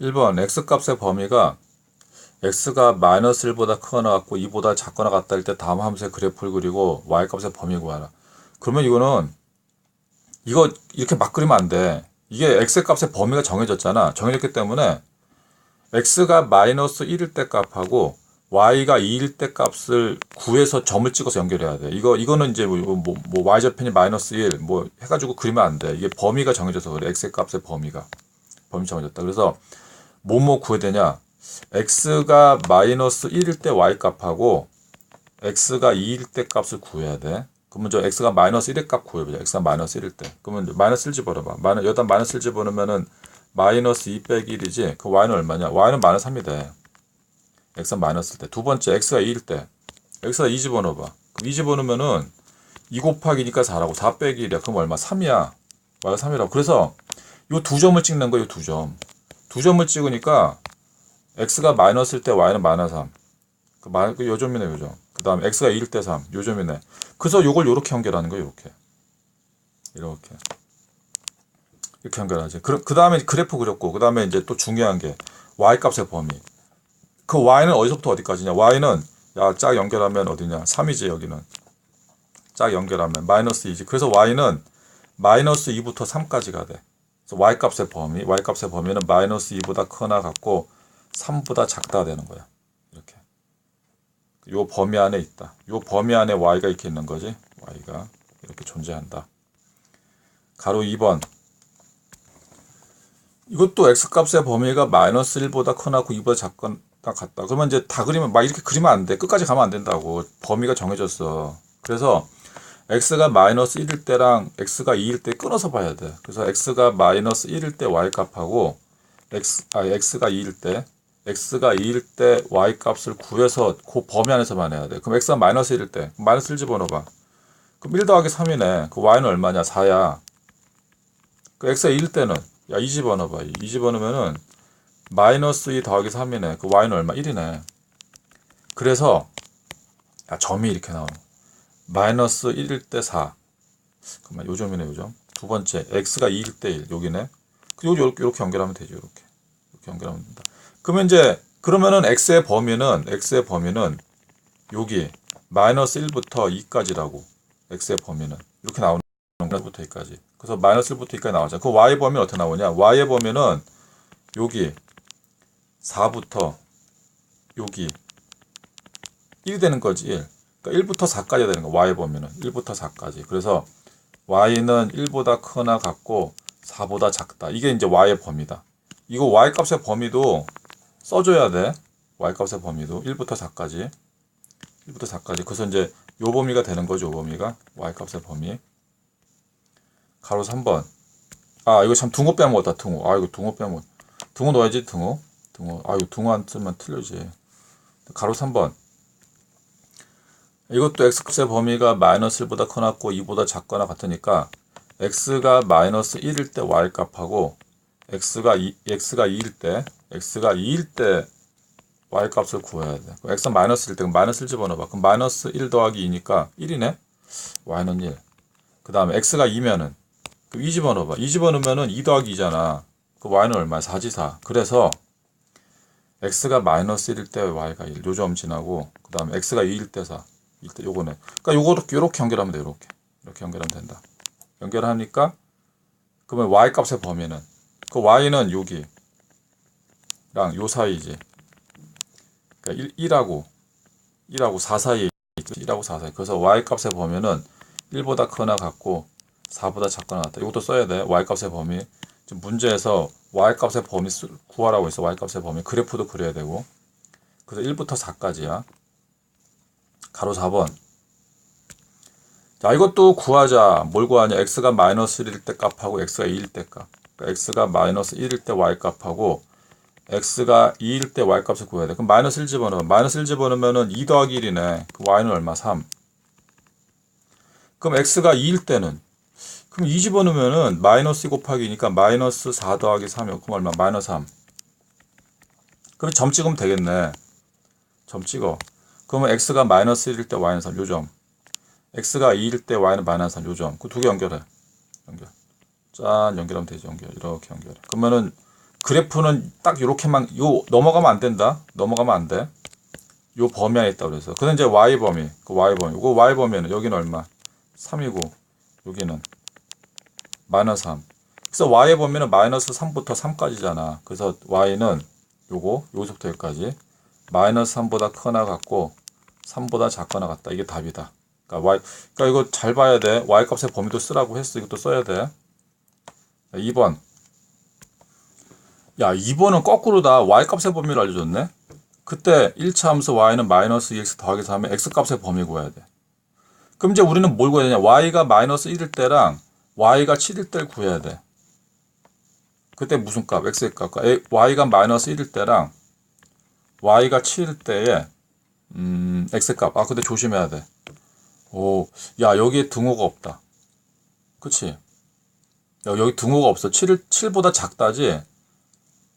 1번 x값의 범위가 x가 마이너스 1보다 크거나 같고 2보다 작거나 같다 할 때 다음 함수의 그래프를 그리고 y값의 범위 구하라. 그러면 이거는 이거 이렇게 막 그리면 안 돼. 이게 x의 값의 범위가 정해졌잖아. 정해졌기 때문에 x가 마이너스 1일 때 값하고 y가 2일 때 값을 구해서 점을 찍어서 연결해야 돼. 이거 이거는 이제 뭐, 뭐, 뭐 y좌편이 마이너스 1 뭐 해가지고 그리면 안 돼. 이게 범위가 정해져서 그래. x의 값의 범위가 범위 정해졌다. 그래서 뭐뭐 구해야 되냐? x가 마이너스 1일 때 y 값하고 x가 2일 때 값을 구해야 돼. 그러면 저 x가 마이너스 1의 값 구해보자. x가 마이너스 1일 때. 그러면 마이너스 1 집어넣어봐. 마이너, 여기다 마이너스 1 집어넣으면은 마이너스 2 빼기 1이지. 그 y는 얼마냐? y는 마이너스 3이 돼. x가 마이너스 1일 때. 두 번째 x가 2일 때. x가 2 집어넣어봐. 그럼 2 집어넣으면은 2 곱하기니까 4라고. 4 빼기 1이야. 그럼 얼마? 3이야. y가 3이라고. 그래서 요 두 점을 찍는 거예요. 두 점. 두 점을 찍으니까 x가 마이너스일 때 y는 마이너스 3. 그 마, 그 요점이네, 요점. 그 다음에 x가 2일 때 3. 요점이네. 그래서 요걸 요렇게 연결하는 거예요, 요렇게. 이렇게. 이렇게 연결하지. 그, 그 다음에 그래프 그렸고, 그 다음에 이제 또 중요한 게 y 값의 범위. 그 y는 어디서부터 어디까지냐? y는 야, 짝 연결하면 어디냐? 3이지, 여기는. 짝 연결하면 마이너스 2지. 그래서 y는 마이너스 2부터 3까지가 돼. 그래서 y 값의 범위, y 값의 범위는 마이너스 2보다 크나 같고 3보다 작다 되는 거야. 이렇게. 요 범위 안에 있다. 요 범위 안에 y가 이렇게 있는 거지. y가 이렇게 존재한다. 가로 2번. 이것도 x 값의 범위가 마이너스 1보다 크나 고 2보다 작거나 같다. 그러면 이제 다 그리면 막 이렇게 그리면 안 돼. 끝까지 가면 안 된다고. 범위가 정해졌어. 그래서 x가 마이너스 1일 때랑 x가 2일 때 끊어서 봐야 돼. 그래서 x가 마이너스 1일 때 y 값하고 x 아 x가 2일 때 x가 2일 때 y 값을 구해서 그 범위 안에서만 해야 돼. 그럼 x가 마이너스 1일 때 마이너스 1 집어넣어봐. 그럼 1 더하기 3이네. 그 y는 얼마냐? 4야. 그 x가 2일 때는 야, 2 집어넣어봐. 2 집어넣으면은 마이너스 2 더하기 3이네. 그 y는 얼마? 1이네. 그래서 야, 점이 이렇게 나오는 거야. 마이너스 1일 때 4. 그러면 요점이네, 요점. 두 번째, x가 2일 때 1. 여기네. 그 요, 요렇게, 요렇게 연결하면 되죠, 요렇게. 이렇게 연결하면 된다. 그러면 이제, 그러면은 x의 범위는, x의 범위는 여기 마이너스 1부터 2까지라고. x의 범위는. 이렇게 나오는 거부터 2까지. 그래서 마이너스 1부터 2까지 나오잖아. 그 y 범위는 어떻게 나오냐? y의 범위는 여기 4부터 여기 1이 되는 거지, 1. 그러니까 1부터 4까지 되는 거 y 범위는 1부터 4까지. 그래서 y는 1보다 크나 같고 4보다 작다. 이게 이제 y의 범위다. 이거 y 값의 범위도 써줘야 돼. y 값의 범위도 1부터 4까지. 1부터 4까지. 그래서 이제 요 범위가 되는 거죠. 요 범위가 y 값의 범위. 가로 3번. 아 이거 참 둥어 빼먹었다. 둥어. 아 이거 둥어 빼먹. 둥어 넣어야지 둥어. 둥어. 아 이거 둥어 안 쓰면 틀려지. 가로 3번. 이것도 x값의 범위가 마이너스 1보다 커놨고 2보다 작거나 같으니까 x가 마이너스 1일 때 y 값하고 x가 2, x가 2일 때 x가 2일 때 y 값을 구해야 돼. x가 마이너스 1일 때 그럼 마이너스 1 집어넣어봐. 그럼 마이너스 1 더하기 2니까 1이네. y는 1. 그 다음에 x가 2면은 그럼 2 집어넣어봐. 2 집어넣으면은 2 더하기 2잖아. 그 y는 얼마야? 4지 4. 그래서 x가 마이너스 1일 때 y가 1. 요점 지나고 그 다음에 x가 2일 때 4. 이때 요거네. 그러니까 요거 이렇게 연결하면 돼. 이렇게 이렇게 연결하면 된다. 연결하니까 그러면 y 값의 범위는 그 y는 여기랑 요 사이지. 그러니까 1, 1하고 1하고 4 사이에 1하고 4 사이. 그래서 y 값의 범위는 1보다 크거나 같고 4보다 작거나 같다. 이것도 써야 돼. y 값의 범위. 지금 문제에서 y 값의 범위 구하라고 있어. y 값의 범위. 그래프도 그려야 되고. 그래서 1부터 4까지야. 가로 4번. 자, 이것도 구하자. 뭘 구하냐? x가 마이너스 1일 때 값하고 x가 2일 때 값. 그러니까 x가 마이너스 1일 때 y 값하고 x가 2일 때 y 값을 구해야 돼. 그럼 마이너스 1 집어넣어. 마이너스 1 집어넣으면은 2 더하기 1이네. 그 y는 얼마? 3. 그럼 x가 2일 때는 그럼 2 집어넣으면은 마이너스 2 곱하기니까 마이너스 4 더하기 3이요. 그럼 얼마? 마이너스 3. 그럼 점 찍으면 되겠네. 점 찍어. 그러면 x가 마이너스 1일 때 y는 3 요점 x가 2일 때 y는 마이너스 3 요점 그 두 개 연결해 연결 짠 연결하면 되죠 연결 이렇게 연결해 그러면은 그래프는 딱 요렇게만 요 넘어가면 안 된다. 넘어가면 안 돼. 요 범위 안에 있다 그래서. 근데 이제 y 범위, 그 y 범위. 요거 y 범위는 여기는 얼마? 3이고 여기는 마이너스 3. 그래서 y의 범위는 마이너스 3부터 3까지잖아. 그래서 y는 요거 여기서부터 여기까지 마이너스 3보다 크거나 같고 3보다 작거나 같다. 이게 답이다. 그러니까 y 그러니까 이거 잘 봐야 돼. y 값의 범위도 쓰라고 했어. 이것도 써야 돼. 2번. 야, 2번은 거꾸로다. y 값의 범위를 알려줬네. 그때 1차 함수 y는 마이너스 2x 더하기 3의 x 값의 범위 구해야 돼. 그럼 이제 우리는 뭘 구해야 되냐? y가 마이너스 1일 때랑 y가 7일 때를 구해야 돼. 그때 무슨 값? x의 값. y가 마이너스 1일 때랑 y가 7일 때에 음, x의 값. 아, 근데 조심해야 돼. 오, 야, 여기에 등호가 없다. 그치? 야, 여기 등호가 없어. 7을, 7보다 작다지?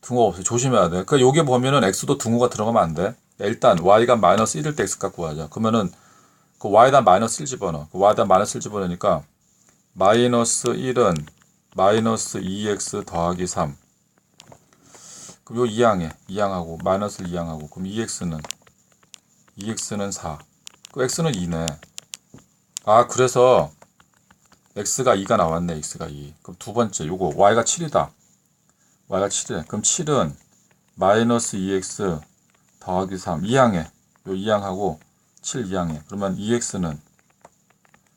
등호가 없어. 조심해야 돼. 그니까 여기 보면은 x도 등호가 들어가면 안 돼. 일단 y가 마이너스 1일 때 x 값 구하자. 그러면은 그 y에다 마이너스 1 집어넣어. 그 y에다 마이너스 1 집어넣으니까 마이너스 1은 마이너스 2x 더하기 3. 그럼 요 2항에 2항하고 마이너스를 2항하고 그럼 2x는 2x는 4. 그 x는 2네. 아 그래서 x가 2가 나왔네. x가 2. 그럼 두 번째 요거 y가 7이다. y가 7이래. 그럼 7은 마이너스 2x 더하기 3. 2항에 요 2항하고 7 2항에. 그러면 2x는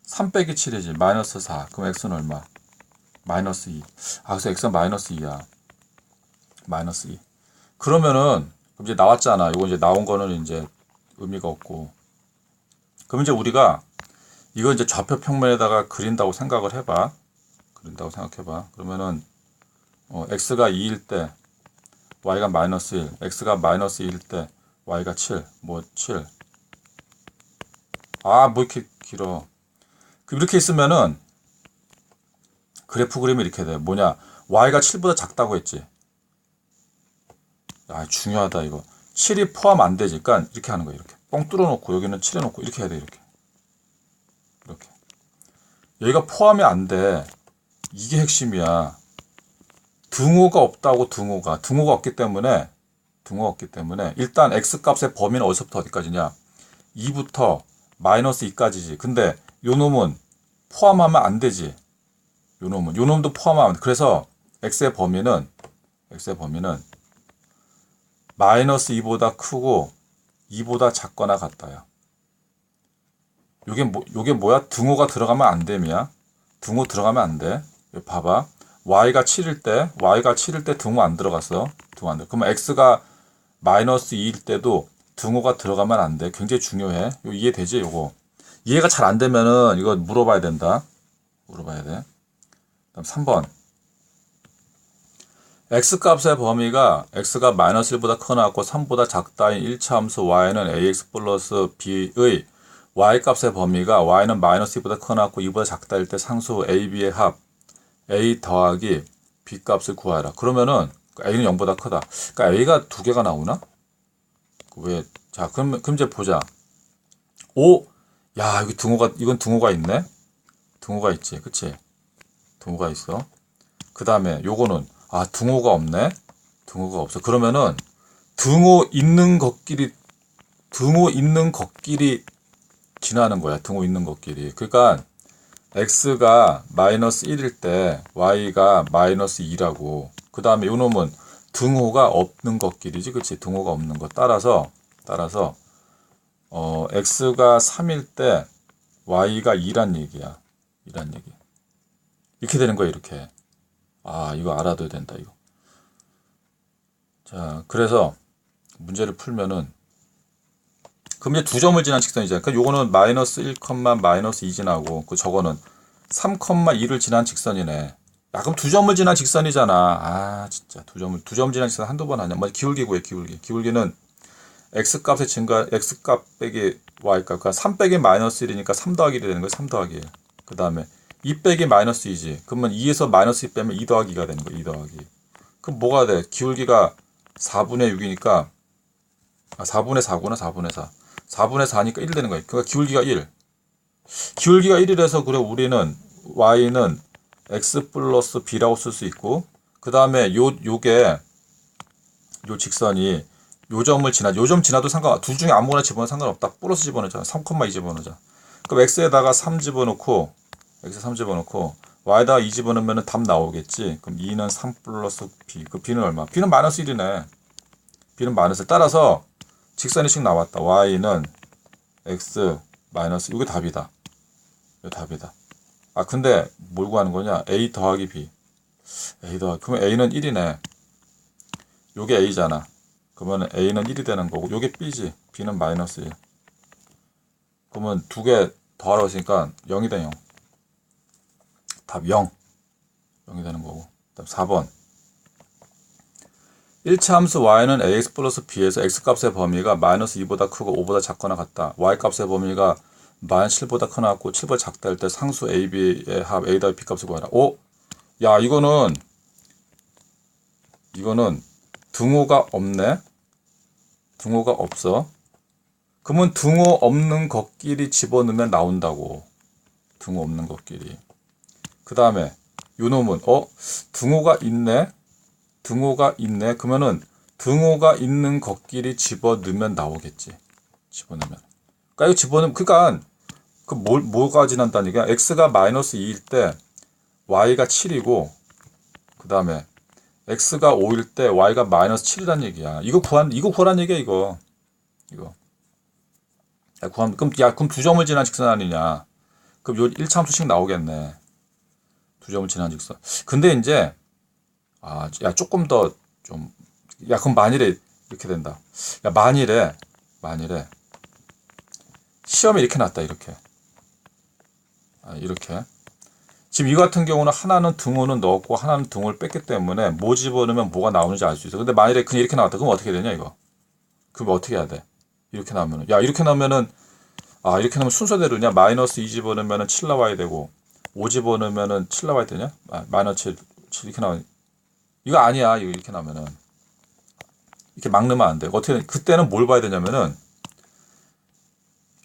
3 빼기 7이지. 마이너스 4. 그럼 x는 얼마? 마이너스 2. 아, 그래서 x가 마이너스 2야. 마이너스 2. 그러면은, 그럼 이제 나왔잖아. 이거 이제 나온 거는 이제 의미가 없고. 그럼 이제 우리가 이거 이제 좌표 평면에다가 그린다고 생각을 해봐. 그린다고 생각해봐. 그러면은, 어, x가 2일 때, y가 마이너스 1, x가 마이너스 1일 때, y가 7, 뭐 7. 아, 뭐 이렇게 길어. 그 이렇게 있으면은, 그래프 그림이 이렇게 돼. 뭐냐. y가 7보다 작다고 했지. 아, 중요하다, 이거. 7이 포함 안 되지. 그러니까 이렇게 하는 거야, 이렇게. 뻥 뚫어 놓고, 여기는 7 해놓고, 이렇게 해야 돼, 이렇게. 이렇게. 여기가 포함이 안 돼. 이게 핵심이야. 등호가 없다고, 등호가. 등호가 없기 때문에, 등호가 없기 때문에, 일단 x 값의 범위는 어디서부터 어디까지냐. 2부터 마이너스 2까지지. 근데 요 놈은 포함하면 안 되지. 요 놈은. 요 놈도 포함하면. 그래서 x의 범위는, x의 범위는 마이너스 2보다 크고 2보다 작거나 같다야. 요게 뭐, 요게 뭐야? 등호가 들어가면 안 됨이야. 등호 들어가면 안 돼. 봐봐. y가 7일 때, y가 7일 때 등호 안 들어갔어. 등호 안 들어. 그러면 x가 마이너스 2일 때도 등호가 들어가면 안 돼. 굉장히 중요해. 요 이해되지? 요거. 이해가 잘 안 되면은 이거 물어봐야 된다. 물어봐야 돼. 그다음 3번. X 값의 범위가 x가 마이너스 1보다 크거나 같고 3보다 작다인 1차 함수 y는 ax 플러스 b의 y 값의 범위가 y는 마이너스 2보다 크거나 같고 2보다 작다일 때 상수 a, b의 합 a 더하기 b 값을 구하라. 그러면은 a는 0보다 크다. 그러니까 a가 두 개가 나오나? 왜? 자, 그럼, 그럼 이제 보자. 오, 야, 여기 등호가, 이건 등호가 있네? 등호가 있지, 그치? 등호가 있어. 그 다음에 요거는, 아, 등호가 없네? 등호가 없어. 그러면은, 등호 있는 것끼리, 등호 있는 것끼리 지나는 거야. 등호 있는 것끼리. 그러니까, x가 마이너스 1일 때, y가 마이너스 2라고. 그 다음에 요 놈은, 등호가 없는 것끼리지, 그치? 등호가 없는 것. 따라서, 따라서, 어, x가 3일 때, y가 2란 얘기야. 2란 얘기. 이렇게 되는 거야, 이렇게. 아, 이거 알아둬야 된다, 이거. 자, 그래서, 문제를 풀면은, 그럼 이제 두 점을 지난 직선이잖아. 그러니까 요거는 마이너스 1, 마이너스 2 지나고, 그 저거는 3, 2를 지난 직선이네. 야, 그럼 두 점을 지난 직선이잖아. 아, 진짜. 두 점을, 두 점 지난 직선 한두 번 하냐. 뭐, 기울기 구해, 기울기. 기울기는 x 값의 증가, x 값 빼기 y 값. 그러니까 3 빼기 마이너스 1이니까 3 더하기 1이 되는 거야. 3 더하기 1. 그 다음에 2 빼기 마이너스 2지. 그러면 2에서 마이너스 2 빼면 2 더하기 2가 되는 거야. 2 더하기. 그럼 뭐가 돼? 기울기가 4분의 6이니까, 아, 4분의 4구나, 4분의 4. 4분의 4니까 1 되는 거야. 그러니까 기울기가 1. 기울기가 1이라서 그래, 우리는 y는 x 플러스 b라고 쓸 수 있고 그 다음에 요 요게 요 직선이 요 점을 지나 요 점 지나도 상관 둘 중에 아무거나 집어넣어 상관없다. 플러스 집어넣자. 3,2 집어넣자. 그럼 x에다가 3 집어넣고 x 3 집어넣고 y에다가 2 집어넣으면 답 나오겠지. 그럼 2는 3 플러스 b. 그 b는 얼마? b는 마이너스 1이네. b는 마이너스. 따라서 직선이식 나왔다. y는 x 마이너스 이게 답이다. 이게 답이다. 아 근데 뭘 구하는 거냐? a 더하기 b. a 더하기 그러면 a는 1이네. 요게 a잖아. 그러면 a는 1이 되는 거고 요게 b지. b는 마이너스 1. 그러면 두 개 더하라고 했으니까 0이 돼 0. 답 0. 0이 되는 거고. 그다음 4번. 1차 함수 y는 ax 플러스 b에서 x 값의 범위가 마이너스 2보다 크고 5보다 작거나 같다. y 값의 범위가 마이너스 7보다 크나 같고 7보다 작다 할 때 상수 a, b의 합 a 더하기 b 값을 구하라. 오? 야 이거는 이거는 등호가 없네. 등호가 없어. 그러면 등호 없는 것끼리 집어넣으면 나온다고. 등호 없는 것끼리. 그 다음에 요 놈은 어 등호가 있네. 등호가 있네. 그러면은 등호가 있는 것끼리 집어넣으면 나오겠지. 집어넣으면. 그러니까 이거 집어넣으면 그러니까 그 뭘 뭐가 지난다는 얘기야? x가 마이너스 2일 때 y가 7이고 그 다음에 x가 5일 때 y가 마이너스 7이란 얘기야. 이거 구한 이거 구하란 얘기야 이거. 이거. 야, 구한 그럼 야 그럼 두 점을 지난 직선 아니냐? 그럼 요 1참수씩 나오겠네. 두 점을 지난 직선. 근데 이제 아, 야 조금 더 좀 야 그럼 만일에 이렇게 된다. 야 만일에 만일에 시험에 이렇게 났다 이렇게. 아, 이렇게. 지금 이 같은 경우는 하나는 등호는 넣었고 하나는 등호를 뺐기 때문에 뭐 집어넣으면 뭐가 나오는지 알 수 있어. 근데 만일에 그냥 이렇게 나왔다. 그럼 어떻게 되냐 이거? 그럼 어떻게 해야 돼? 이렇게 나오면은 야 이렇게 나오면은 아 이렇게 나오면 순서대로냐 마이너스 2 집어넣으면은 7 나와야 되고 5 집어넣으면은 7 나와야 되냐? 아, 마이너스 7, 7 이렇게 나와. 이거 아니야 이거 이렇게 나오면은 이렇게 막 넣으면 안 돼. 어떻게 그때는 뭘 봐야 되냐면은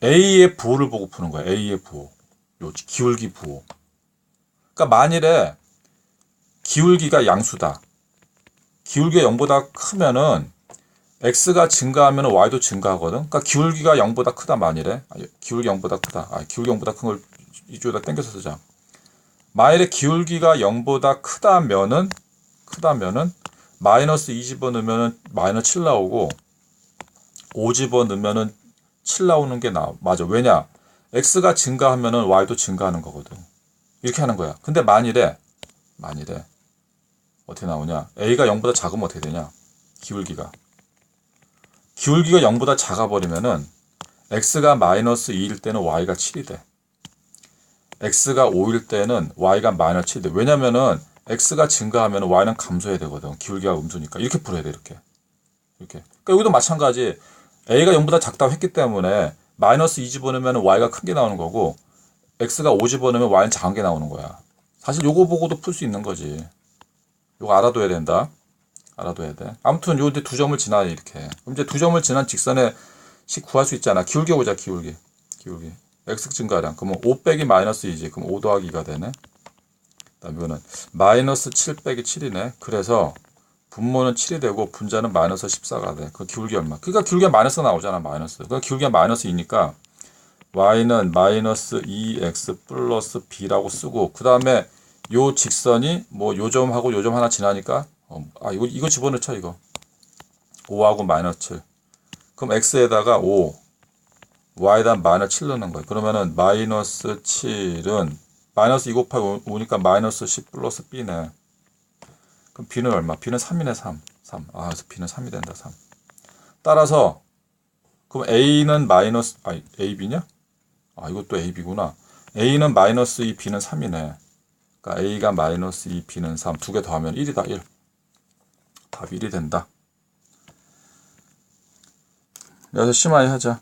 A의 부호를 보고 푸는 거야. A의 부호. 요 기울기 부호. 그러니까 만일에 기울기가 양수다. 기울기가 0보다 크면은 x가 증가하면 y도 증가하거든. 그러니까 기울기가 0보다 크다 만일에 아, 기울기 0보다 크다. 아, 기울기 0보다 큰 걸 이쪽에다 당겨서 쓰자. 만일에 기울기가 0보다 크다면은 크다면은 마이너스 2 집어 넣으면은 마이너스 7 나오고 5 집어 넣으면은 7 나오는 게 나. 맞아. 왜냐? x가 증가하면은 y도 증가하는 거거든. 이렇게 하는 거야. 근데 만일에 만일에 어떻게 나오냐? a가 0보다 작으면 어떻게 되냐? 기울기가 기울기가 0보다 작아 버리면은 x가 마이너스 2일 때는 y가 7이 돼. X가 5일 때는 y가 마이너스 7이 돼. 왜냐면은 x가 증가하면 y는 감소해야 되거든. 기울기가 음수니까. 이렇게 풀어야 돼, 이렇게. 이렇게. 그러니까 여기도 마찬가지. a가 0보다 작다고 했기 때문에 마이너스 2 집어넣으면 y가 큰 게 나오는 거고 x가 5 집어넣으면 y는 작은 게 나오는 거야. 사실 요거 보고도 풀 수 있는 거지. 요거 알아둬야 된다. 알아둬야 돼. 아무튼 요 이제 두 점을 지나 이렇게. 그럼 이제 두 점을 지난 직선에 식 구할 수 있잖아. 기울기 보자. 기울기. 기울기. X 증가량. 그러면 5 빼기 마이너스 2지. 그럼 5 더하기 2가 되네. 그다음 이거는 마이너스 7 빼기 7이네. 그래서 분모는 7이 되고 분자는 마이너스 14가 돼. 그 기울기 얼마? 그러니까 기울기가 마이너스 나오잖아. 마이너스. 그러니까 기울기가 마이너스 2니까 y는 마이너스 2x 플러스 b라고 쓰고 그 다음에 요 직선이 뭐 요 점하고 요점 하나 지나니까 어, 아 이거 이거 집어넣자 이거 5하고 마이너스 7 그럼 x에다가 5 y에다 마이너스 7 넣는 거예요 그러면은 마이너스 7은 마이너스 2 곱하기 5니까 마이너스 10 플러스 b네 그럼 b는 얼마? b는 3이네 3 3. 아 그래서 b는 3이 된다 3 따라서 그럼 a는 마이너스 아 ab냐? 아 이것도 ab구나 a는 마이너스 2 b는 3이네 그러니까 a가 마이너스 2 b는 3 두 개 더하면 1이다 1 답이 1이 된다. 여기서 심하게 하자.